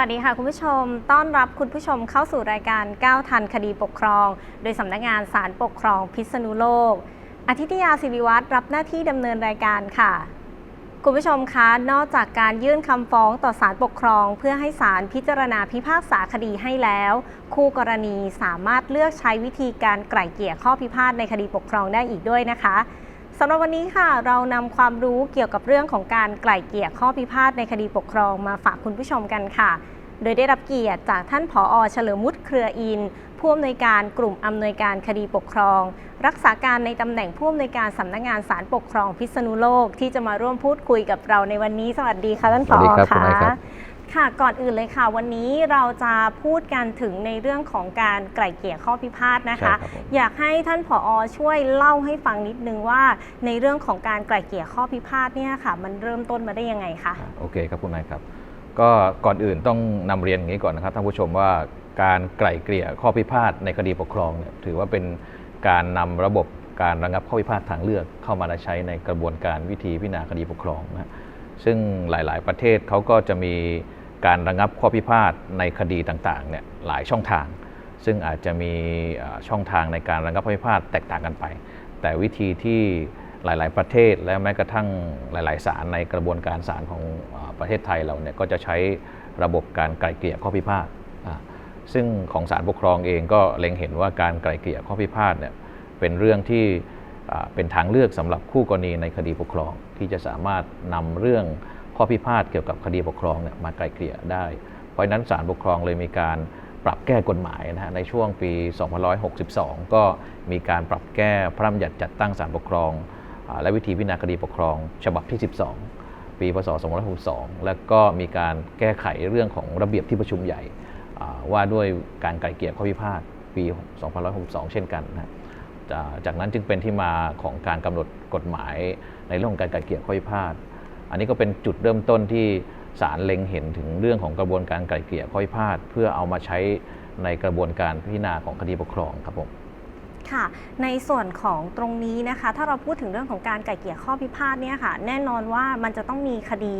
วัสดีค่ะคุณผู้ชม ต้อนรับคุณผู้ชมเข้าสู่รายการก้าวทันคดีปกครอง โดยสำนักงานศาลปกครองพิษณุโลก อาทิตยาศิริวัตรรับหน้าที่ดำเนินรายการค่ะ คุณผู้ชมคะ นอกจากการยื่นคำฟ้องต่อศาลปกครอง เพื่อให้ศาลพิจารณาพิพากษาคดีให้แล้ว คู่กรณีสามารถเลือกใช้วิธีการไกล่เกลี่ยข้อพิพาทในคดีปกครองได้อีกด้วยนะคะ สำหรับวันนี้ค่ะ เรานำความรู้เกี่ยวกับเรื่องของการไกล่เกลี่ยข้อพิพาทในคดีปกครองมาฝากคุณผู้ชมกันค่ะ โดยได้รับเกียรติจากท่านผอเฉลิมวุฒิเครืออิน ผู้อำนวยการกลุ่มอำนวยการคดีปกครอง รักษาการในตำแหน่งผู้อำนวยการสำนักงานศาลปกครองพิษณุโลกที่จะมาร่วมพูดคุยกับเราในวันนี้ สวัสดีค่ะท่านผสวัอสดีครับคุณค่ะนาย ครับค่ะก่อนอื่นเลยค่ะ วันนี้เราจะพูดกันถึงในเรื่องของการไกล่เกลี่ยข้อพิพาทนะคะใช่ครับผมอยากให้ท่านผอช่วยเล่าให้ฟังนิดนึงว่า ในเรื่องของการไกล่เกลี่ยข้อพิพาทเนี่ยค่ะ มันเริ่มต้นมาได้ยังไงคะอ่าโอเคครับคุณนายครับ ก็ก่อนอื่นต้องนำเรียนอย่างนี้ก่อนนะครับท่านผู้ชมว่าการไกล่เกลี่ยข้อพิพาทในคดีปกครองเนี่ยถือว่าเป็นการนำระบบการระงับข้อพิพาททางเลือกเข้ามาใช้ในกระบวนการวิธีพิจารณาคดีปกครองนะซึ่งหลาย ๆ ประเทศเขาก็จะมี การระงับข้อพิพาทในคดีต่างๆเนี่ยหลายช่องทาง ซึ่งอาจจะมีช่องทางในการระงับข้อพิพาทแตกต่างกันไป แต่วิธีที่หลาย ๆ ประเทศและแม้กระทั่งหลาย ๆ ศาลในกระบวนการศาลของประเทศไทยเราเนี่ยก็จะใช้ระบบการไกล่เกลี่ยข้อพิพาทซึ่งของศาลปกครองเองก็เล็งเห็นว่าการไกล่เกลี่ยข้อพิพาทเนี่ยเป็นเรื่องที่เป็นทางเลือกสำหรับคู่กรณีในคดีปกครอง ที่จะสามารถนำเรื่อง ข้อพิพาทเกี่ยวกับคดีปกครองเนี่ยมาไกลเกลี่ยได้ เพราะนั้นศาลปกครองเลยมีการปรับแก้กฎหมายนะฮะในช่วงปี 2562 ก็มีการปรับแก้พระราชบัญญัติจัดตั้งศาลปกครองอและวิธีพิจารณาคดีปกครอง ฉบับที่ 12 ปี พศ 2562 แล้วก็มีการแก้ไขเรื่องของระเบียบที่ประชุมใหญ่ว่าด้วยการไกล่เกลี่ยข้อพิพาทปี 2562 เช่นกันนะจากนั้นจึงเป็นที่มาของการกำหนดกฎหมายในเรื่องของการไกล่เกลี่ยข้อพิพาท อันนี้ก็เป็นจุดเริ่มต้นที่ศาลเล็งเห็นถึงเรื่องของกระบวนการไกล่เกลี่ยข้อพิพาทเพื่อเอามาใช้ในกระบวนการพิจารณาของคดีปกครองครับผมค่ะ ในส่วนของตรงนี้นะคะ ถ้าเราพูดถึงเรื่องของการไกล่เกลี่ยข้อพิพาทเนี่ยค่ะ แน่นอนว่ามันจะต้องมีคดี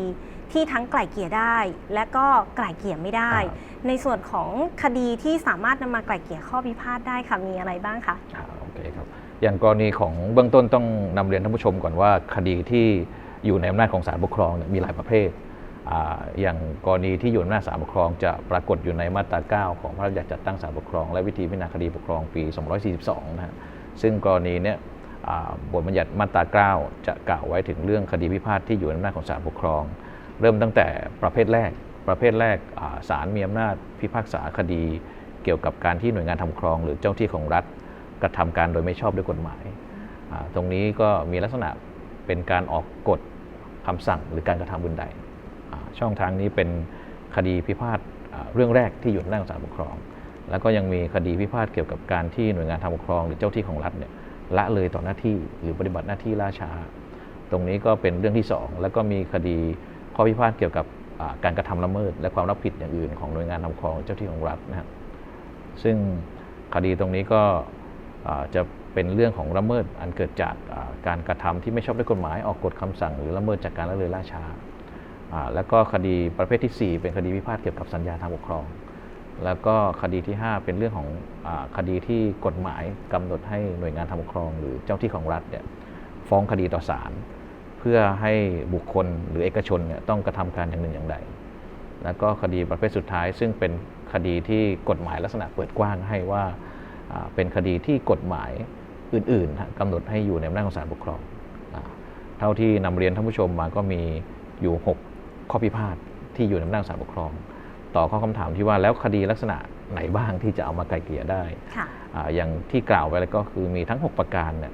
ที่ทั้งไกล่เกลี่ยได้ และก็ไกล่เกลี่ยไม่ได้ครับในส่วนของคดีที่สามารถนำมาไกล่เกลี่ยข้อพิพาทได้ค่ะมีอะไรบ้างคะอ่าโอเคครับอย่างกรณีของเบื้องต้นต้องนำเรียนท่านผู้ชมก่อนว่าคดีที่ อยู่ในอำนาจของศาลปกครองมีหลายประเภท อย่างกรณีที่อยู่ในอำนาจศาลปกครองจะปรากฏอยู่ในมาตรา 9 ของพระราชบัญญัติจัดตั้งศาลปกครอง และวิธีพิจารณาคดีปกครองปี 242 นะฮะซึ่งกรณีเนี้ยบทบัญญัติมาตรา 9 จะกล่าวไว้ถึงเรื่องคดีพิพาทที่อยู่ในอำนาจของศาลปกครอง เริ่มตั้งแต่ประเภทแรก ประเภทแรกศาลมีอำนาจพิพากษาคดี เกี่ยวกับการที่หน่วยงานทำครอง หรือเจ้าที่ของรัฐกระทำการโดยไม่ชอบด้วยกฎหมาย ตรงนี้ก็มีลักษณะเป็นการออกกฎ คำสั่งหรือการกระทำอื่นใด ช่องทางนี้เป็นคดีพิพาทเรื่องแรกที่อยู่ในหน้าของศาลปกครอง แล้วก็ยังมีคดีพิพาทเกี่ยวกับการที่หน่วยงานทำปกครอง หรือเจ้าที่ของรัฐเนี่ยละเลยต่อหน้าที่หรือปฏิบัติหน้าที่ล่าช้า ตรงนี้ก็เป็นเรื่องที่สองแล้วก็มีคดีข้อพิพาทเกี่ยวกับการกระทำละเมิด และความรับผิดอย่างอื่นของหน่วยงานทำปกครองเจ้าที่ของรัฐนะครับซึ่งคดีตรงนี้ก็จะ เป็นเรื่องของละเมิดอันเกิดจากการกระทำที่ไม่ชอบด้วยกฎหมายออกกฎคำสั่ง หรือละเมิดจากการละเลยล่าช้าแล้วก็คดีประเภทที่ 4 เป็นคดีพิพาทเกี่ยวกับสัญญาทางปกครอง แล้วก็คดีที่ 5 เป็นเรื่องของอคดีที่กฎหมายกำหนดให้หน่วยงานทางปกครอง หรือเจ้าที่ของรัฐเนี่ยฟ้องคดีต่อศาลเพื่อให้บุคคลหรือเอกชนเนี่ยต้องกระทำการอย่างหนึ่งอย่างใด แล้วก็คดีประเภทสุดท้าย ซึ่งเป็นคดีที่กฎหมายลักษณะเปิดกว้างให้ว่าเป็นคดีที่กฎหมาย อื่นๆฮะกำหนดให้อยู่ในอำนาจของศาลปกครองอ่าเท่าที่นำเรียนท่านผู้ชมมาก็มีอยู่ 6 ข้อพิพาทที่อยู่ในอำนาจของศาลปกครอง ต่อข้อคำถามที่ว่าแล้วคดีลักษณะไหนบ้างที่จะเอามาไกลเกลี่ยได้ค่ะอาอย่างที่กล่าวไว้แล้วก็คือมีทั้ง 6 ประการเนี่ย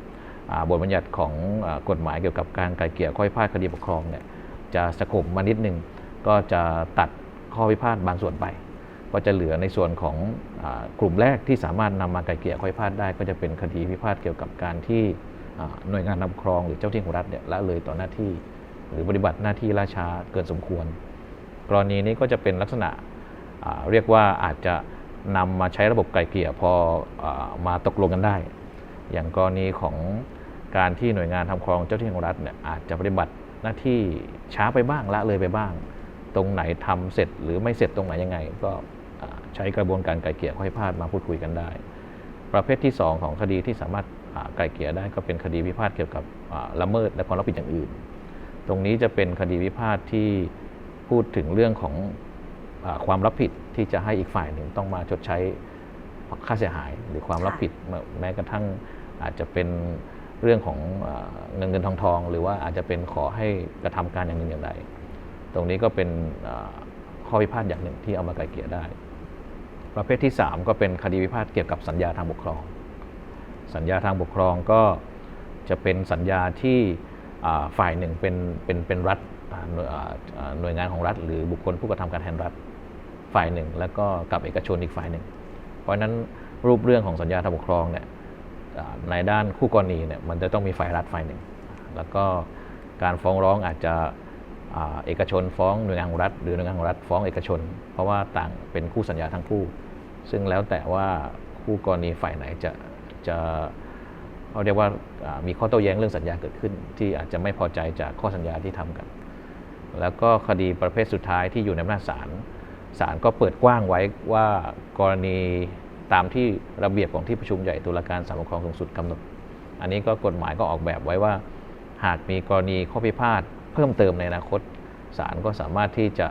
อ่าบทบัญญัติของอากฎหมายเกี่ยวกับการไกลเกลี่ยข้อพิพาทคดีปกครองเนี่ยจะสะกบมานิดนึงก็จะตัดข้อพิพาทบางส่วนไป ก็จะเหลือในส่วนของอกลุ่มแรกที่สามารถนำมาไกลเกลี่ยข้อพิพาทได้ก็จะเป็นคดีพิพาทเกี่ยวกับการที่หน่วยงานนำครองหรือเจ้าที่ของรัฐเนี่ยละเลยต่อหน้าที่ หรือปฏิบัติหน้าที่ล่าช้าเกินสมควร กรณีนี้ก็จะเป็นลักษณะเรียกว่าอาจจะนำมาใช้ระบบไกลเกลี่ยพออมาตกลงกันได้ อย่างกรณีของการที่หน่วยงานทำครองเจ้าที่ของรัฐเนี่ยอาจจะปฏิบัติหน้าที่ช้าไปบ้างละเลยไปบ้าง ตรงไหนทำเสร็จหรือไม่เสร็จตรงไหนยังไง ก็ ใช้กระบวนการไกลเกลี่ยข้อพิพาทมาพูดคุยกันได้ ประเภทที่ 2 ของคดีที่สามารถไกลเกลี่ยได้ก็เป็นคดีพิพาทเกี่ยวกับละเมิดและความรับผิดอย่างอื่น ตรงนี้จะเป็นคดีพิพาทที่พูดถึงเรื่องของอความรับผิดที่จะให้อีกฝ่ายหนึ่งต้องมาชดใช้ค่าเสียหายหรือความรับผิดแม้กระทั่งอาจจะเป็นเรื่องของเงินเงินทองทอง หรือว่าอาจจะเป็นขอให้กระทำการอย่างหนึ่งอย่างใด ตรงนี้ก็เป็นข้อพิพาทอย่างหนึ่งที่เอามาไกลเกลี่ยได้ ประเภทที่ 3 ก็เป็นคดีพิพาทเกี่ยวกับสัญญาทางปกครอง สัญญาทางปกครองก็จะเป็นสัญญาที่ฝ่ายหนึ่งเป็นเป็นเป็นรัฐหน่วยอ่าอ่าหน่วยงานของรัฐ หรือบุคคลผู้กระทำการแทนรัฐฝ่ายหนึ่ง แล้วก็กับเอกชนอีกฝ่ายหนึ่ง เพราะฉะนั้นรูปเรื่องของสัญญาทางปกครองเนี่ยในด้านคู่กรณีเนี่ยมันจะต้องมีฝ่ายรัฐฝ่ายหนึ่ง แล้วก็การฟ้องร้องอาจจะเอกชนฟ้องหน่วยงานของรัฐ หรือหน่วยงานของรัฐฟ้องเอกชน เพราะว่าต่างเป็นคู่สัญญาทั้งคู่ ซึ่งแล้วแต่ว่าคู่กรณีฝ่ายไหนจะจะเขาเรียกว่ามีข้อโต้แย้งเรื่องสัญญาเกิดขึ้น ที่อาจจะไม่พอใจจากข้อสัญญาที่ทำกัน แล้วก็คดีประเภทสุดท้ายที่อยู่ในอำนาจศาลศาลก็เปิดกว้างไว้ว่ากรณีตามที่ระเบียบของที่ประชุมใหญ่ตุลาการศาลปกครองสูงสุดกำหนด อันนี้ก็กฎหมายก็ออกแบบไว้ว่า หากมีกรณีข้อพิพาทเพิ่มเติมในอนาคตศาลก็สามารถที่จะ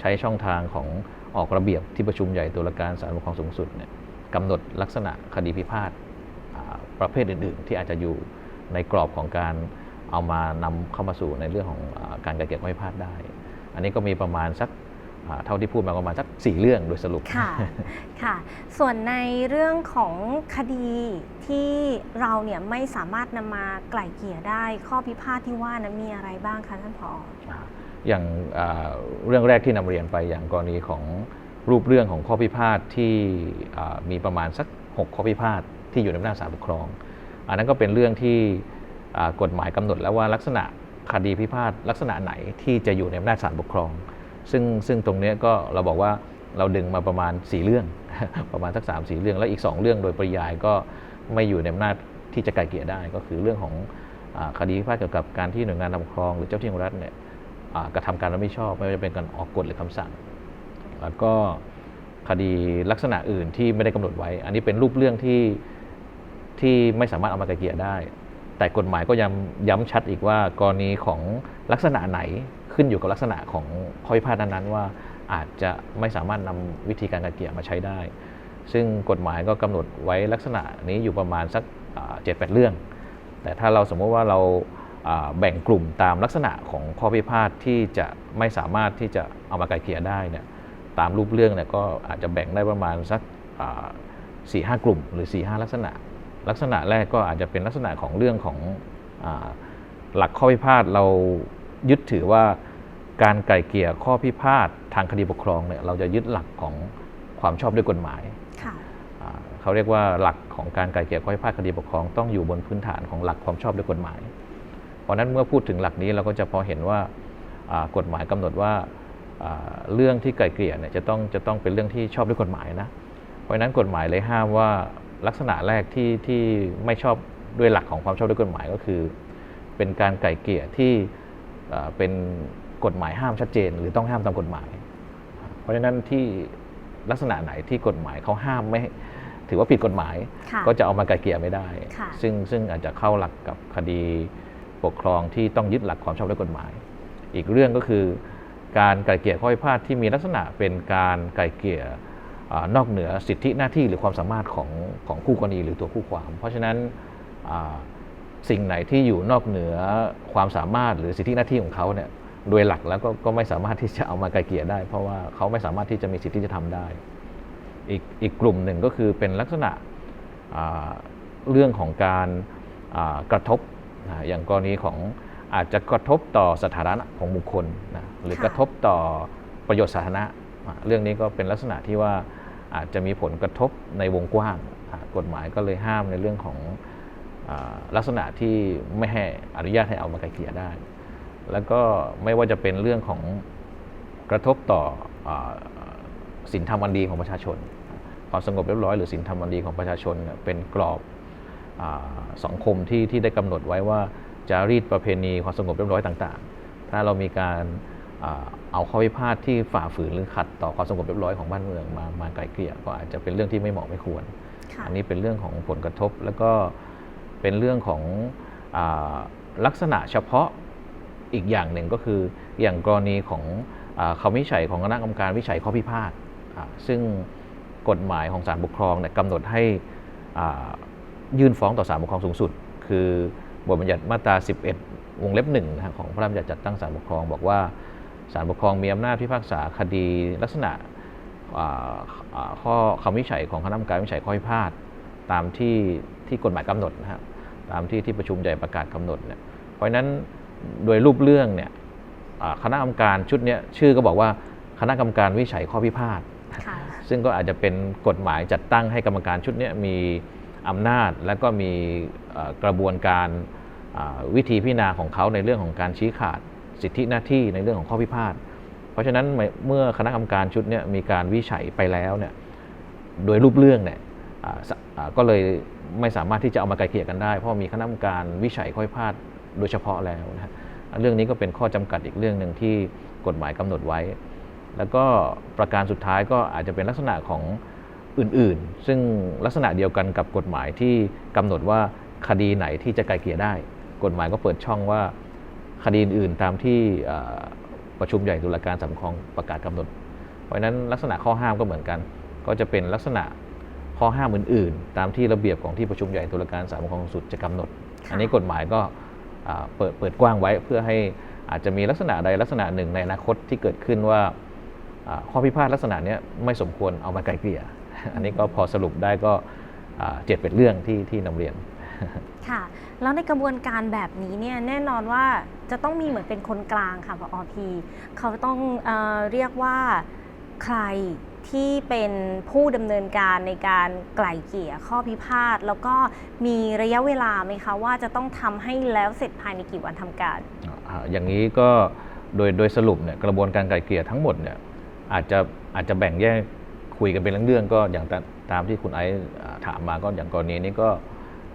ใช้ช่องทางของ ออกระเบียบที่ประชุมใหญ่ตุลาการศาลปกครองสูงสุดเนี่ยกำหนดลักษณะคดีพิพาทอ่าประเภทอื่น ๆ ที่อาจจะอยู่ในกรอบของการเอามานำเข้ามาสู่ในเรื่องของอาการไกลเกลี่ยข้อพิพาทได้ อันนี้ก็มีประมาณสักอ่าเท่าที่พูดมาประมาณสักสี่เรื่องโดยสรุปค่ะค่ะ ส่วนในเรื่องของคดีที่เราเนี่ยไม่สามารถนำมาไกล่เกลี่ยได้ข้อพิพาทที่ว่านั้นมีอะไรบ้างคะท่านผอ อย่างเรื่องแรกที่นำเรียนไปอย่างกรณีของรูปเรื่องของข้อพิพาทที่มีประมาณสัก 6 ข้อพิพาทที่อยู่ในอำนาจศาลปกครอง อันนั้นก็เป็นเรื่องที่กฎหมายกำหนดแล้วว่าลักษณะคดีพิพาทลักษณะไหนที่จะอยู่ในอำนาจศาลปกครอง ซึ่งซึ่งตรงนี้ก็เราบอกว่าเราดึงมาประมาณ 4 เรื่อง ประมาณสัก3 4เรื่องแล้วอีก 2 เรื่องโดยปริยายก็ไม่อยู่ในอำนาจที่จะไกลเกลี่ยได้ ก็คือเรื่องของคดีพิพาทเกี่ยวกับการที่หน่วยงานปกครอง หรือเจ้าที่ของรัฐเนี่ย กระทำการโดยไม่ชอบ ไม่ว่าจะเป็นการออกกฎหรือคำสั่ง แล้วก็คดีลักษณะอื่นที่ไม่ได้กำหนดไว้ อันนี้เป็นรูปเรื่องที่ที่ไม่สามารถเอามาไกลเกลี่ยได้ แต่กฎหมายก็ย้ำย้ำชัดอีกว่ากรณีของลักษณะไหนขึ้นอยู่กับลักษณะของข้อพิพาทนั้นๆว่าอาจจะไม่สามารถนำวิธีการไกลเกลี่ยมาใช้ได้ ซึ่งกฎหมายก็กำหนดไว้ลักษณะนี้อยู่ประมาณสักเจ็ดแปดเรื่อง แต่ถ้าเราสมมติว่าเราอ่า แบ่งกลุ่มตามลักษณะของข้อพิพาทที่จะไม่สามารถที่จะเอามาไกลเกลี่ยได้เนี่ยตามรูปเรื่องเนี่ยก็อาจจะแบ่งได้ประมาณสักสี่ห้ากลุ่มหรือ4ีหลักษณะ ลักษณะแรกก็อาจจะเป็นลักษณะของเรื่องของอาหลักข้อพิพาทเรายึดถือว่าการไกลเกลี่ยข้อพิพาททางคดีปกครองเนี่ยเราจะยึดหลักของความชอบด้วยกฎหมายค่ะอ่าเขาเรียกว่าหลักของการไกลเกลี่ยข้อพิพาทคดีปกครองต้องอยู่บนพื้นฐานของหลักความชอบด้วยกฎหมาย เพราะฉะนั้นเมื่อพูดถึงหลักนี้เราก็จะพอเห็นว่าอ่ากฎหมายกำหนดว่าอ่าเรื่องที่ไกลเกลี่ยเนี่ยจะต้องจะต้องเป็นเรื่องที่ชอบด้วยกฎหมายนะเพราะฉะนั้นกฎหมายเลยห้ามว่าลักษณะแรกที่ที่ไม่ชอบด้วยหลักของความชอบด้วยกฎหมายก็คือ เป็นการไกลเกลี่ยที่อ่าเป็นกฎหมายห้ามชัดเจน หรือต้องห้ามตามกฎหมาย เพราะฉะนั้นที่ลักษณะไหนที่กฎหมายเขาห้ามไม่ให้ถือว่าผิดกฎหมายค่ะก็จะเอามาไกลเกลี่ยไม่ได้ค่ะซึ่งซึ่งอาจจะเข้าหลักกับคดี ปกครองที่ต้องยึดหลักความชอบด้วยกฎหมาย อีกเรื่องก็คือ การไกลเกลี่ยข้อพิพาทที่มีลักษณะเป็นการไกลเกลี่ยอนอกเหนือสิทธิหน้าที่หรือความสามารถของของคู่กรณีหรือตัวคู่ความ เพราะฉะนั้นสิ่งไหนที่อยู่นอกเหนือความสามารถหรือสิทธิหน้าที่ของเขาเนี่ยโดยหลักแล้วก็ก็ไม่สามารถที่จะเอามาไกลเกลี่ยได้ เพราะว่าเขาไม่สามารถที่จะมีสิทธิที่จะทำได้ อีกอีกกลุ่มหนึ่งก็คือเป็นลักษณะเรื่องของการกระทบ นะอย่างกรณีของอาจจะกระทบต่อสถานะของบุคคลนะหรือกระทบต่อประโยชน์สาธารณะ เรื่องนี้ก็เป็นลักษณะที่ว่าอาจจะมีผลกระทบในวงกว้าง กฎหมายก็เลยห้ามในเรื่องของลักษณะที่ไม่ให้อนุญาตให้เอามาไกลเกลี่ยได้ แล้วก็ไม่ว่าจะเป็นเรื่องของกระทบต่ออสินธรรมอันดีของประชาชน ความสงบเรียบร้อยหรือสินธรรมอันดีของประชาชนเป็นกรอบ สังคมที่ที่ได้กำหนดไว้ว่าจารีตประเพณีความสงบเรียบร้อยต่างๆ ถ้าเรามีการอ่าเอาข้อพิพาทที่ฝ่าฝืนหรือขัดต่อความสงบเรียบร้อยของบ้านเมืองมามาไกลเกลี่ยก็อาจจะเป็นเรื่องที่ไม่เหมาะไม่ควรค่ะอันนี้เป็นเรื่องของผลกระทบแล้วก็เป็นเรื่องของอาลักษณะเฉพาะอีกอย่างหนึ่งก็คืออย่างกรณีของอาคำวินิจฉัยของคณะกรรมการวิจัยข้อพิพาทอ่าซึ่งกฎหมายของศาลปกครองเนี่ยกำหนดให้อ่า ยื่นฟ้องต่อศาลปกครองสูงสุด คือบทบัญญัติมาตรา 11 วงเล็บหนึ่งนะฮะของพระราชบัญญัติจัดตั้งศาลปกครอง บอกว่าศาลปกครองมีอำนาจพิพากษาคดีลักษณะอ่าอ่าข้อคำวินิจฉัยของคณะกรรมการวินิจฉัยข้อพิพาทตามที่ที่กฎหมายกำหนดนะครับตามที่ที่ประชุมใหญ่ประกาศกำหนดเนี่ยเพราะฉะนั้นโดยรูปเรื่องเนี่ยอ่าคณะกรรมการชุดเนี้ยชื่อก็บอกว่าคณะกรรมการวินิจฉัยข้อพิพาทค่ะซึ่งก็อาจจะเป็นกฎหมายจัดตั้งให้กรรมการชุดเนี้ยมี อำนาจ และก็มีกระบวนการวิธีพิจารณาของเขาในเรื่องของการชี้ขาดสิทธิหน้าที่ในเรื่องของข้อพิพาท เพราะฉะนั้นเมื่อคณะกรรมการชุดนี้มีการวิจัยไปแล้วเนี่ยโดยรูปเรื่องเนี่ยก็เลยไม่สามารถที่จะเอามาไกลเกลี่ยกันได้ เพราะมีคณะกรรมการวิจัยข้อพิพาทโดยเฉพาะแล้วนะฮะเรื่องนี้ก็เป็นข้อจำกัดอีกเรื่องหนึ่งที่กฎหมายกำหนดไว้ แล้วก็ประการสุดท้ายก็อาจจะเป็นลักษณะของ อื่นๆ ซึ่งลักษณะเดียวกันกับกฎหมายที่กำหนดว่าคดีไหนที่จะไกลเกลี่ยได้ กฎหมายก็เปิดช่องว่าคดีอื่นๆตามที่ประชุมใหญ่ตุลาการสำคัญประกาศกำหนด เพราะนั้นลักษณะข้อห้ามก็เหมือนกัน ก็จะเป็นลักษณะข้อห้ามอื่นๆ ตามที่ระเบียบของที่ประชุมใหญ่ตุลาการศาลปกครองสุดจะกำหนด อันนี้กฎหมายก็เปิดเปิดกว้างไว้เพื่อให้อาจจะมีลักษณะใดลักษณะหนึ่งในอนาคตที่เกิดขึ้นว่าข้อพิพาทลักษณะนี้ไม่สมควรเอามาไกลเกลี่ย อันนี้ก็พอสรุปได้ก็อ่าเจ็ดเป็นเรื่องที่ที่นำเรียนค่ะ แล้วในกระบวนการแบบนี้เนี่ยแน่นอนว่าจะต้องมีเหมือนเป็นคนกลางค่ะพอพีเขาต้องเออเรียกว่าใครที่เป็นผู้ดำเนินการในการไกล่เกลี่ยข้อพิพาทแล้วก็มีระยะเวลาไหมคะ ว่าจะต้องทำให้แล้วเสร็จภายในกี่วันทำการอ่าอย่างนี้ก็โดยโดยสรุปเนี่ยกระบวนการไกลเกลี่ยทั้งหมดเนี่ยอาจจะอาจจะแบ่งแยก คุยกันเป็นเรื่องๆก็อย่างตาตามที่คุณไอซ์อ่าถามมาก็อย่างกรณีนี้ก็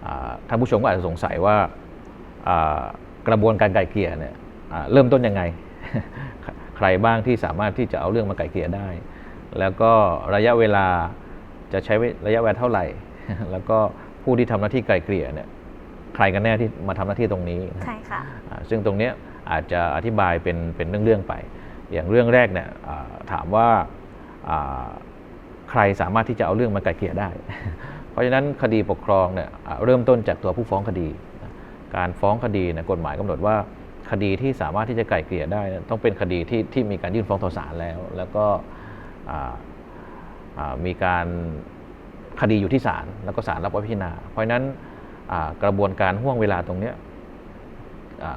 อ่าท่านผู้ชมก็อาจจะสงสัยว่าอ่ากระบวนการไกลเกลี่ยเนี่ยอ่าเริ่มต้นยังไง ใครบ้างที่สามารถที่จะเอาเรื่องมาไกลเกลี่ยได้ แล้วก็ระยะเวลาจะใช้ระยะเวลาเท่าไหร่ แล้วก็ผู้ที่ทำหน้าที่ไกลเกลี่ยเนี่ยใครกันแน่ที่มาทำหน้าที่ตรงนี้นะใช่ค่ะอ่าซึ่งตรงเนี้ยอาจจะอธิบายเป็นเป็นเรื่องๆไป อย่างเรื่องแรกเนี่ยอ่าถามว่าอ่า ใครสามารถที่จะเอาเรื่องมาไกลเกลี่ยได้ เพราะฉะนั้นคดีปกครองเนี่ยเริ่มต้นจากตัวผู้ฟ้องคดี การฟ้องคดีเนี่ยกฎหมายกำหนดว่าคดีที่สามารถที่จะไกลเกลี่ยได้ ต้องเป็นคดีที่ที่มีการยื่นฟ้องต่อศาลแล้ว แล้วก็มีการคดีอยู่ที่ศาลแล้วก็ศาลรับไว้พิจารณา เพราะฉะนั้นกระบวนการห่วงเวลาตรงเนี้ย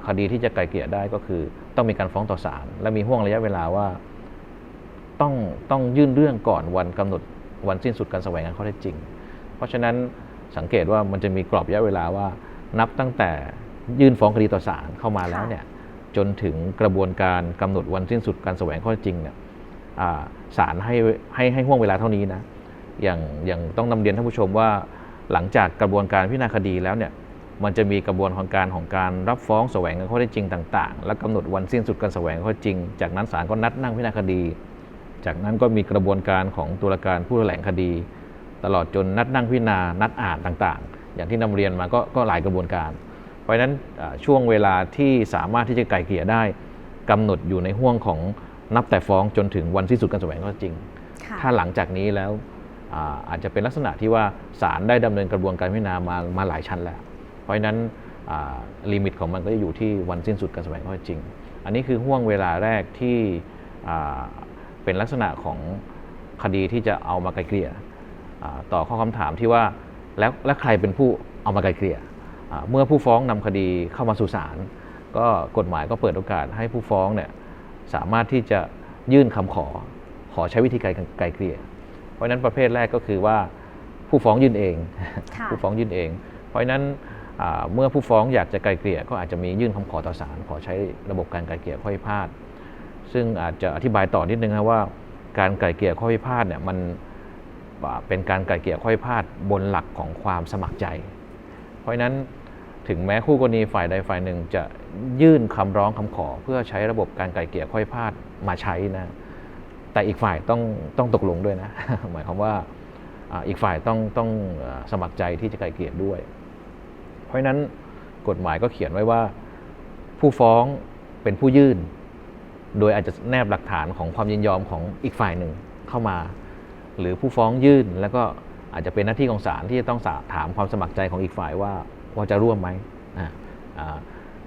คดีที่จะไกลเกลี่ยได้ก็คือต้องมีการฟ้องต่อศาลและมีห่วงระยะเวลาว่า ต้องต้องยื่นเรื่องก่อนวันกำหนดวันสิ้นสุดการแสวงหาข้อเท็จจริง เพราะฉะนั้นสังเกตว่ามันจะมีกรอบระยะเวลาว่านับตั้งแต่ยื่นฟ้องคดีต่อศาลเข้ามาแล้วเนี่ยจนถึงกระบวนการกำหนดวันสิ้นสุดการแสวงข้อเท็จจริงเนี่ยศาลให้ให้ให้ห่วงเวลาเท่านี้นะอย่างอย่างต้องนำเรียนท่านผู้ชมว่าหลังจากกระบวนการพิจารณาคดีแล้วเนี่ยมันจะมีกระบวนการของการรับฟ้องแสวงหาข้อเท็จจริงต่าง ๆ และกำหนดวันสิ้นสุดการแสวงหาข้อเท็จจริง จากนั้นศาลก็นัดนั่งพิจารณาคดี จากนั้นก็มีกระบวนการของตุลาการผู้แถลงคดี ตลอดจนนัดนั่งพิจารณานัดอ่านต่างๆ อย่างที่นำเรียนมาก็ก็หลายกระบวนการ เพราะฉะนั้นอ่าช่วงเวลาที่สามารถที่จะไกลเกลี่ยได้กำหนดอยู่ในห่วงของนับแต่ฟ้องจนถึงวันสิ้นสุดการแสวงหาข้อเท็จจริงค่ะถ้าหลังจากนี้แล้วอาอาจจะเป็นลักษณะที่ว่าศาลได้ดำเนินกระบวนการพิจารณามามาหลายชั้นแล้ว เพราะฉะนั้นลิมิตของมันก็จะอยู่ที่วันสิ้นสุดการแสวงข้อเท็จจริง อันนี้คือห่วงเวลาแรกที่อ่า เป็นลักษณะของคดีที่จะเอามาไกลเกลี่ยอ่าต่อข้อคำถามที่ว่าแล้วแล้วใครเป็นผู้เอามาไกลเกลี่ยอ่าเมื่อผู้ฟ้องนำคดีเข้ามาสู่ศาลก็กฎหมายก็เปิดโอกาสให้ผู้ฟ้องเนี่ยสามารถที่จะยื่นคำขอขอใช้วิธีการไกลเกลี่ย เพราะฉะนั้นประเภทแรกก็คือว่าผู้ฟ้องยื่นเองค่ะผู้ฟ้องยื่นเอง เพราะฉะนั้นอ่าเมื่อผู้ฟ้องอยากจะไกลเกลี่ย ก็อาจจะมียื่นคำขอต่อศาลขอใช้ระบบการไกลเกลี่ยข้อพิพาท ซึ่งอาจจะอธิบายต่อนิดนึงนะว่าการไกลเกลี่ยข้อพิพาทเนี่ยมันเป็นการไกลเกลี่ยข้อพิพาทบนหลักของความสมัครใจ เพราะฉะนั้นถึงแม้คู่กรณีฝ่ายใดฝ่ายหนึ่งจะยื่นคำร้องคำขอ เพื่อใช้ระบบการไกล่เกลี่ยข้อพิพาทมาใช้นะแต่อีกฝ่ายต้องต้องตกลงด้วยนะ หมายความว่าอีกฝ่ายต้องต้องสมัครใจที่จะไกล่เกลี่ยด้วย เพราะฉะนั้นกฎหมายก็เขียนไว้ว่า ผู้ฟ้องเป็นผู้ยื่น โดยอาจจะแนบหลักฐานของความยินยอมของอีกฝ่ายหนึ่งเข้ามา หรือผู้ฟ้องยื่นแล้วก็อาจจะเป็นหน้าที่ของศาลที่จะต้องาถามความสมัครใจของอีกฝ่ายว่าว่าจะร่วมไหม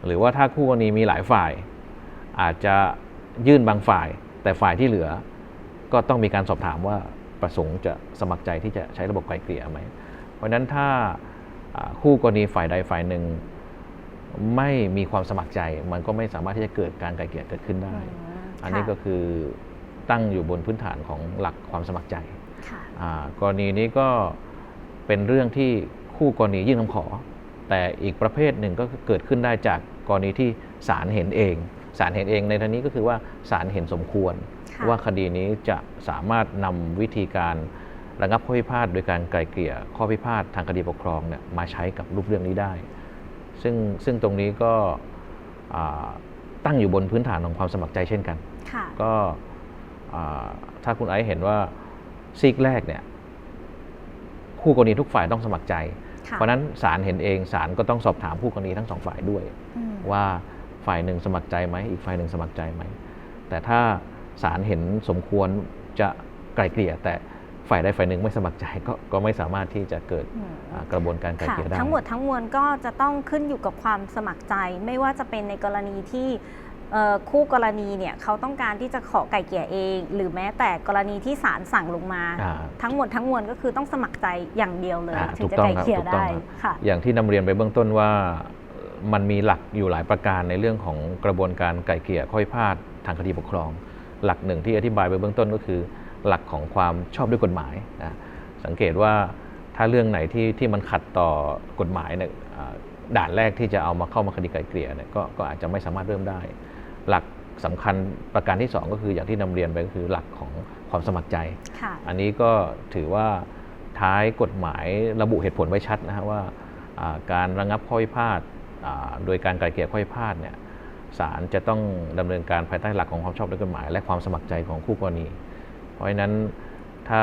หรือว่าถ้าคู่กรณีมีหลายฝ่าย อาจจะยื่นบางฝ่าย แต่ฝ่ายที่เหลือ ก็ต้องมีการสอบถามว่าประสงค์จะสมัครใจที่จะใช้ระบบไกลเกลี่ยไหม เพราะฉะนั้นถ้าคู่กรณีฝ่ายใดฝ่ายหนึ่ง ไม่มีความสมัครใจ มันก็ไม่สามารถที่จะเกิดการไกลเกลี่ยเกิดขึ้นได้ อันนี้ก็คือตั้งอยู่บนพื้นฐานของหลักความสมัครใจค่ะอ่ากรณีนี้ก็เป็นเรื่องที่คู่กรณียื่นคำขอ แต่อีกประเภทหนึ่งก็เกิดขึ้นได้จากกรณีที่ศาลเห็นเองศาลเห็นเองในที่นี้ก็คือว่าศาลเห็นสมควรค่ะว่าคดีนี้จะสามารถนำวิธีการระงับข้อพิพาทโดยการไกล่เกลี่ยข้อพิพาททางคดีปกครองเนี่ยมาใช้กับรูปเรื่องนี้ได้ ซึ่งซึ่งตรงนี้ก็อ่าตั้งอยู่บนพื้นฐานของความสมัครใจเช่นกันค่ะก็อ่าถ้าคุณไอซ์เห็นว่าซีกแรกเนี่ยคู่กรณีทุกฝ่ายต้องสมัครใจค่ะเพราะฉะนั้นศาลเห็นเองศาลก็ต้องสอบถามคู่กรณีทั้งสองฝ่ายด้วยอืมว่าฝ่ายหนึ่งสมัครใจไหมอีกฝ่ายหนึ่งสมัครใจไหมแต่ถ้าศาลเห็นสมควรจะไกลเกลี่ยแต่ ฝ่ายใดฝ่ายหนึ่งไม่สมัครใจก็ก็ไม่สามารถที่จะเกิดอืมอ่ากระบวนการไกลค่ะเกลี่ยได้ทั้งหมดทั้งมวลก็จะต้องขึ้นอยู่กับความสมัครใจ ไม่ว่าจะเป็นในกรณีที่เอ่อคู่กรณีเนี่ยเขาต้องการที่จะขอไก่เกลี่ยเอง หรือแม้แต่กรณีที่ศาลสั่งลงมาอ่าทั้งหมดทั้งมวลก็คือต้องสมัครใจอย่างเดียวเลยอ่าถึถูงกจะต้องไก่ครับเกลี่ยถูกต้องได้ครับค่ะอย่างที่นำเรียนไปเบื้องต้นว่ามันมีหลักอยู่หลายประการในเรื่องของกระบวนการไกล่เกลี่ยข้อพิพาททางคดีปกครอง หลักหนึ่งที่อธิบายไปเบื้องต้นก็คือ หลักของความชอบด้วยกฎหมายนะสังเกตว่าถ้าเรื่องไหนที่ที่มันขัดต่อกฎหมายเนี่ยอ่าด่านแรกที่จะเอามาเข้ามาคดีไกล่เกลี่ยเนี่ยก็ก็อาจจะไม่สามารถเริ่มได้ หลักสำคัญประการที่สองก็คืออย่างที่นำเรียนไปก็คือหลักของความสมัครใจค่ะอันนี้ก็ถือว่าท้ายกฎหมายระบุเหตุผลไว้ชัดนะฮะว่าอ่าการระงับข้อพิพาทอ่าโดยการไกล่เกลี่ยข้อพิพาทเนี่ยศาลจะต้องดำเนินการภายใต้หลักของความชอบด้วยกฎหมาย และความสมัครใจของคู่กรณี เพราะฉะนั้นถ้า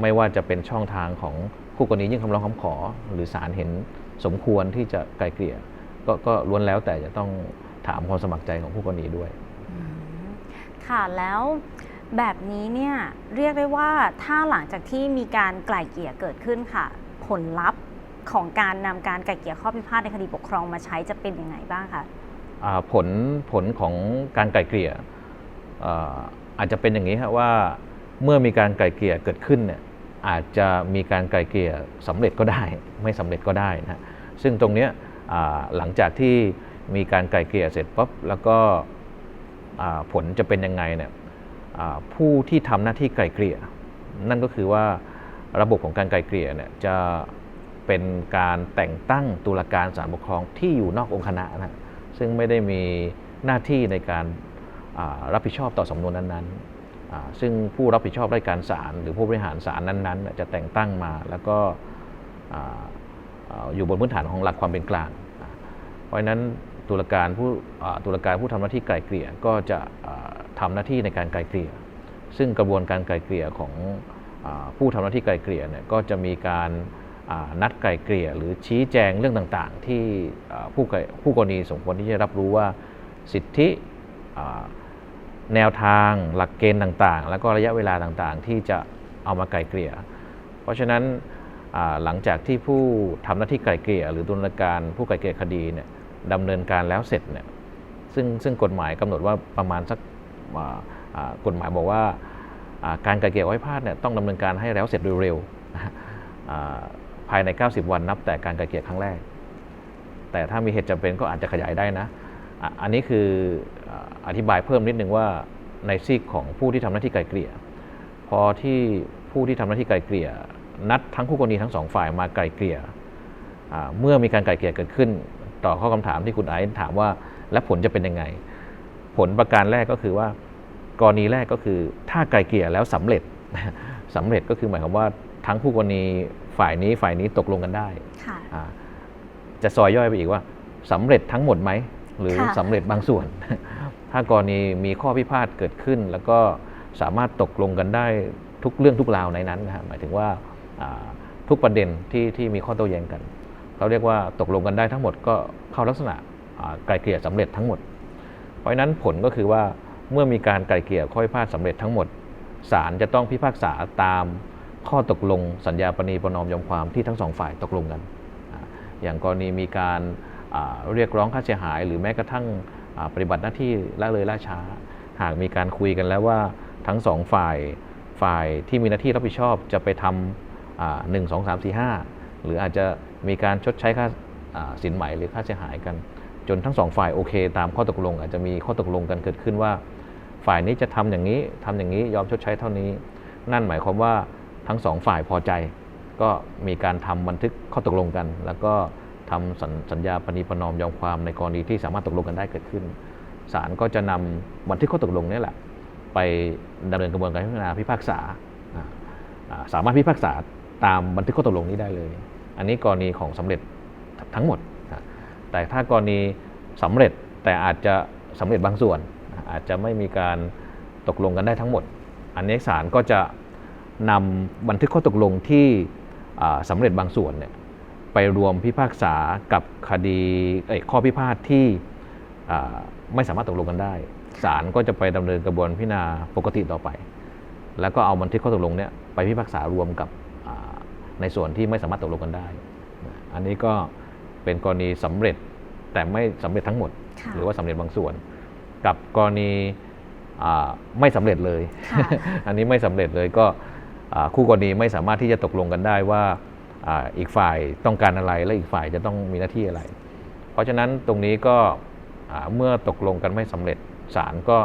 ไม่ว่าจะเป็นช่องทางของคู่กรณียื่นคำร้องคำขอ หรือศาลเห็นสมควรที่จะไกล่เกลี่ยก็ก็ล้วนแล้วแต่จะต้องถามความสมัครใจของคู่กรณีด้วยอืมค่ะแล้วแบบนี้เนี่ยเรียกได้ว่าถ้าหลังจากที่มีการไกล่เกลี่ยเกิดขึ้นค่ะ ผลลัพธ์ของการนำการไกล่เกลี่ยข้อพิพาทในคดีปกครองมาใช้จะเป็นยังไงบ้างคะอ่าผลผลของการไกล่เกลี่ย อาจจะเป็นอย่างนี้ครับว่าเมื่อมีการไกล่เกลี่ยเกิดขึ้นเนี่ยอาจจะมีการไกล่เกลี่ยสำเร็จก็ได้ ไม่สำเร็จก็ได้นะซึ่งตรงเนี้ยหลังจากที่มีการไกล่เกลี่ยเสร็จปั๊บแล้วก็ผลจะเป็นยังไงเนี่ยผู้ที่ทำหน้าที่ไกล่เกลี่ย นั่นก็คือว่าระบบของการไกล่เกลี่ยเนี่ยจะเป็นการแต่งตั้งตุลาการศาลปกครองที่อยู่นอกองค์คณะนะซึ่งไม่ได้มีหน้าที่ในการ รับผิดชอบต่อสำนวนนั้นๆ ซึ่งผู้รับผิดชอบราชการศาลหรือผู้บริหารศาลนั้นๆ จะแต่งตั้งมาแล้วก็อ่าอ่าอยู่บนพื้นฐานของหลักความเป็นกลาง เพราะฉะนั้นตุลาการผู้ตุลาการผู้ทำหน้าที่ไกลเกลี่ยก็จะอ่าทำหน้าที่ในการไกลเกลี่ย ซึ่งกระบวนการไกลเกลี่ยของอผู้ทำหน้าที่ไกลเกลี่ยเนี่ยก็จะมีการนัดไกลเกลี่ย หรือชี้แจงเรื่องต่างๆ ที่ผู้ไกล่ผู้กรณีสมควรที่จะรับรู้ว่าสิทธิ แนวทางหลักเกณฑ์ต่างๆ แล้วก็ระยะเวลาต่างๆ ที่จะเอามาไกลเกลี่ย เพราะฉะนั้นหลังจากที่ผู้ทำหน้าที่ไกลเกลี่ย หรือตุลาการผู้ไกลเกลี่ยคดีเนี่ยดำเนินการแล้วเสร็จเนี่ยซึ่งซึ่งกฎหมายกำหนดว่าประมาณสักกฎหมายบอกว่าการไกลเกลี่ยข้พิพาทเนี่ยต้องดำเนินการให้แล้วเสร็จโดยเร็วภายใน 90 วันนับแต่การไกลเกลี่ยครั้งแรก แต่ถ้ามีเหตุจำเป็นก็อาจจะขยายได้นะอะอันนี้คือ อ่าอธิบายเพิ่มนิดนึงว่าในซีกของผู้ที่ทำหน้าที่ไกล่เกลี่ย พอที่ผู้ที่ทำหน้าที่ไกล่เกลี่ย นัดทั้งคู่กรณีทั้งสองฝ่ายมาไกล่เกลี่ยอ่าเมื่อมีการไกล่เกลี่ยเกิดขึ้น ต่อข้อคำถามที่คุณไอซ์ถามว่า และผลจะเป็นยังไง ผลประการแรกก็คือว่า กรณีแรกก็คือถ้าไกลเกลี่ยแล้วสำเร็จสำเร็จก็คือหมายความว่าทั้งคู่กรณีฝ่ายนี้ฝ่ายนี้ตกลงกันได้ค่ะอ่าจะซอยย่อยไปอีกว่าสำเร็จทั้งหมดไหมหรือค่ะสำเร็จบางส่วน ถ้ากรณีมีข้อพิพาทเกิดขึ้น แล้วก็สามารถตกลงกันได้ทุกเรื่องทุกราวในนั้นนะหมายถึงว่าทุกประเด็นที่ที่มีข้อโต้แย้งกันเขาเรียกว่าตกลงกันได้ทั้งหมดก็เข้าลักษณะไกลเกลี่ยสำเร็จทั้งหมด เพราะฉะนั้นผลก็คือว่าเมื่อมีการไกลเกลี่ยข้อพิพาทสำเร็จทั้งหมดศาลจะต้องพิพากษาตามข้อตกลงสัญญาปณีประนอมยอมความที่ทั้งสองฝ่ายตกลงกัน อย่างกรณีมีการเรียกร้องค่าเสียหาย หรือแม้กระทั่ง ปฏิบัติหน้าที่ละเลยล่าช้า หากมีการคุยกันแล้วว่าทั้งสองฝ่ายฝ่ายที่มีหน้าที่รับผิดชอบจะไปทำหนึ่งสองสามสี่ห้าหรืออาจจะมีการชดใช้ค่าสินไหมหรือค่าเสียหายกัน จนทั้งสองฝ่ายโอเค ตามข้อตกลง อาจจะมีข้อตกลงกันเกิดขึ้นว่า ฝ่ายนี้จะทำอย่างนี้ทำอย่างนี้ยอมชดใช้เท่านี้ นั่นหมายความว่าทั้งสองฝ่ายพอใจ ก็มีการทำบันทึกข้อตกลงกัน แล้วก็ ทำสัญสัญญาปณีประนอมยอมความในกรณีที่สามารถตกลงกันได้เกิดขึ้นศาลก็จะนำบันทึกข้อตกลงนี่แหละ ไปดำเนินกระบวนการพิจารณาพิพากษา สามารถพิพากษาตามบันทึกข้อตกลงนี้ได้เลย อันนี้กรณีของสำเร็จทั้งหมด แต่ถ้ากรณีสำเร็จแต่อาจจะสำเร็จบางส่วน อาจจะไม่มีการตกลงกันได้ทั้งหมด อันนี้ศาลก็จะนำบันทึกข้อตกลงที่อ่าสำเร็จบางส่วนเนี่ย ไปรวมพิพากษากับคดีเอ้ยข้อพิพาทที่อ่าไม่สามารถตกลงกันได้ศาลก็จะไปดำเนินกระบวนพิจารณาปกติต่อไป แล้วก็เอาบันทึกข้อตกลงเนี่ยไปพิพากษารวมกับอ่าในส่วนที่ไม่สามารถตกลงกันได้นะอันนี้ก็เป็นกรณีสำเร็จแต่ไม่สำเร็จทั้งหมดค่ะหรือว่าสำเร็จบางส่วน กับกรณีอ่าไม่สำเร็จเลยค่ะอันนี้ไม่สำเร็จเลยก็อ่าคู่กรณีไม่สามารถที่จะตกลงกันได้ว่า อ่าอีกฝ่ายต้องการอะไรและอีกฝ่ายจะต้องมีหน้าที่อะไร เพราะฉะนั้นตรงนี้ก็อ่าเมื่อตกลงกันไม่สำเร็จศาลก็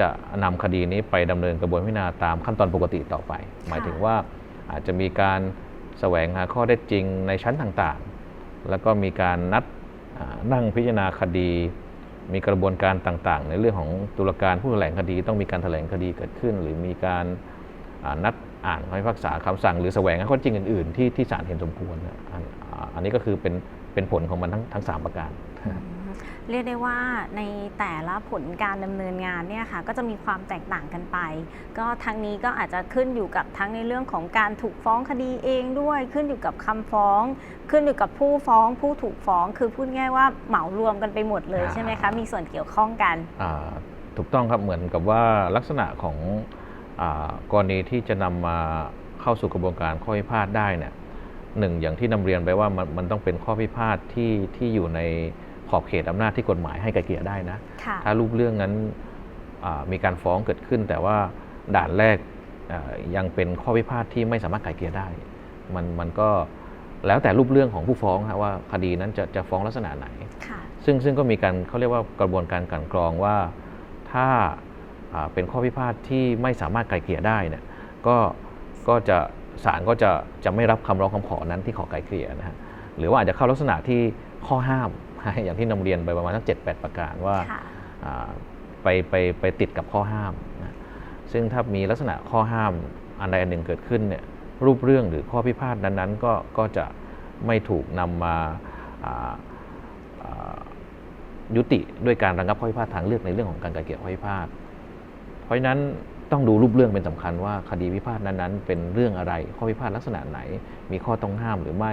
จะนำคดีนี้ไปดำเนินกระบวนพิจารณาตามขั้นตอนปกติต่อไป หมายถึงว่าอาจจะมีการแสวงหาข้อเท็จจริงในชั้นต่างๆ แล้วก็มีการนัดอ่านั่งพิจารณาคดี มีกระบวนการต่างๆ ในเรื่องของตุลาการผู้แถลงคดี ต้องมีการแถลงคดีเกิดขึ้น หรือมีการอ่า นัดอ่านคำพิพากษาคำสั่งหรือแสวงหาข้อจริงอื่นๆ ที่ที่ศาลเห็นสมควรนะอันอ่าอันนี้ก็คือเป็นเป็นผลของมันทั้งทั้งสามประการอืมเรียกได้ว่าในแต่ละผลการดำเนินงานเนี่ยค่ะก็จะมีความแตกต่างกันไป ก็ทั้งนี้ก็อาจจะขึ้นอยู่กับทั้งในเรื่องของการถูกฟ้องคดีเองด้วย ขึ้นอยู่กับคำฟ้อง ขึ้นอยู่กับผู้ฟ้องผู้ถูกฟ้องคือพูดง่ายว่าเหมารวมกันไปหมดเลยอ่าใช่ไหมคะมีส่วนเกี่ยวข้องกันอ่าถูกต้องครับเหมือนกับว่าลักษณะของอา กรณีที่จะนำมาเข้าสู่กระบวนการข้อพิพาทได้เนี่ยหนึ่งอย่างที่นำเรียนไปว่ามันมันต้องเป็นข้อพิพาทที่ที่อยู่ในขอบเขตอำนาจที่กฎหมายให้ไกลเกลี่ยได้นะค่ะถ้ารูปเรื่องนั้นอ่ามีการฟ้องเกิดขึ้น แต่ว่าด่านแรกอ่ายังเป็นข้อพิพาทที่ไม่สามารถไกลเกลี่ยได้ มันมันก็แล้วแต่รูปเรื่องของผู้ฟ้องฮะว่าคดีนั้นจะจะฟ้องลักษณะไหนค่ะซึ่งซึ่งก็มีการเขาเรียกว่ากระบวนการกลันกรองว่าถ้าอ่า เป็นข้อพิพาทที่ไม่สามารถไกลเกลี่ยได้เนี่ยก็ก็จะศาลก็จะจะไม่รับคำร้องคำขอนั้นที่ขอไกลเกลี่ยนะฮะหรือว่าอาจจะเข้าลักษณะที่ข้อห้ามอย่างที่นำเรียนไปประมาณสักเจ็ดแปดประการว่าค่ะอ่าไปไปไปติดกับข้อห้ามนะซึ่งถ้ามีลักษณะข้อห้ามอันใดอันหนึ่งเกิดขึ้นเนี่ยรูปเรื่องหรือข้อพิพาทนั้นๆ ก็ก็จะไม่ถูกนำมาอ่าอ่ายุติด้วยการระงับข้อพิพาททางเลือกในเรื่องของการไกลเกลี่ยข้อพิพาทเพ ราะฉะนั้นต้องดูรูปเรื่องเป็นสำคัญว่าคดีพิพาทนั้นๆ เป็นเรื่องอะไร ข้อพิพาทลักษณะไหน มีข้อต้องห้ามหรือไม่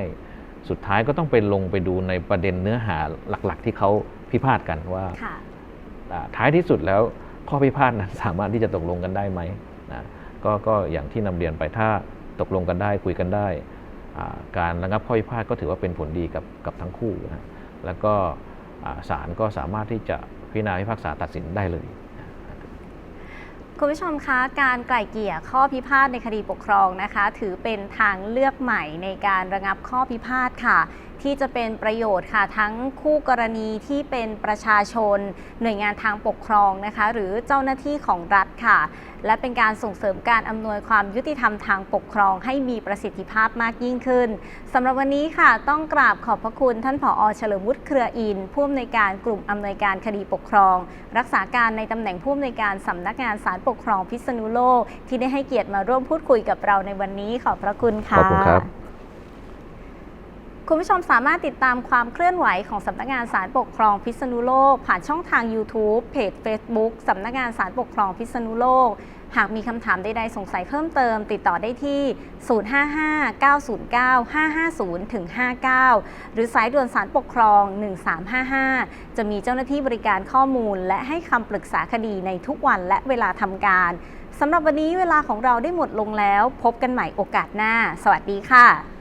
สุดท้ายก็ต้องไปลงไปดูในประเด็นเนื้อหาหลัก ๆ ที่เขาพิพาทกันว่าค่ะอ่าท้ายที่สุดแล้วข้อพิพาทนั้นสามารถที่จะตกลงกันได้ไหมนะก็ก็อย่างที่นำเรียนไปถ้าตกลงกันได้คุยกันได้อ่าการระงับข้อพิพาทก็ถือว่าเป็นผลดีกับกับทั้งคู่นะแล้วก็อ่าศาลก็สามารถที่จะพิจารณาพิพากษาตัดสินได้เลย คุณผู้ชมคะการไกล่เกลี่ยข้อพิพาทในคดีปกครองนะคะ ถือเป็นทางเลือกใหม่ในการระงับข้อพิพาทค่ะ ที่จะเป็นประโยชน์ค่ะ ทั้งคู่กรณีที่เป็นประชาชน หน่วยงานทางปกครองนะคะ หรือเจ้าหน้าที่ของรัฐค่ะ และเป็นการส่งเสริมการอำนวยความยุติธรรมทางปกครอง ให้มีประสิทธิภาพมากยิ่งขึ้นสำหรับวันนี้ค่ะ ต้องกราบขอบพระคุณท่านผอเฉลิมวุฒิเครืออินผู้อำนวยการกลุ่มอำนวยการคดีปกครอง รักษาการในตำแหน่งผู้อำนวยการสำนักงานศาลปกครองพิษณุโลกที่ได้ให้เกียรติมาร่วมพูดคุยกับเราในวันนี้ขอบพระคุณค่ะขอบคุณครับ คุณผู้ชมสามารถติดตามความเคลื่อนไหวของสำนักงานศาลปกครองพิษณุโลก ผ่านช่องทาง YouTube เพจ Facebook สำนักงานศาลปกครองพิษณุโลก หากมีคำถามใดๆ สงสัยเพิ่มเติม ติดต่อได้ที่ 055-909-550-59 หรือสายด่วนสารปกครอง 1355 จะมีเจ้าหน้าที่บริการข้อมูล และให้คำปรึกษาคดีในทุกวันและเวลาทำการสำหรับวันนี้เวลาของเราได้หมดลงแล้ว พบกันใหม่โอกาสหน้า สวัสดีค่ะ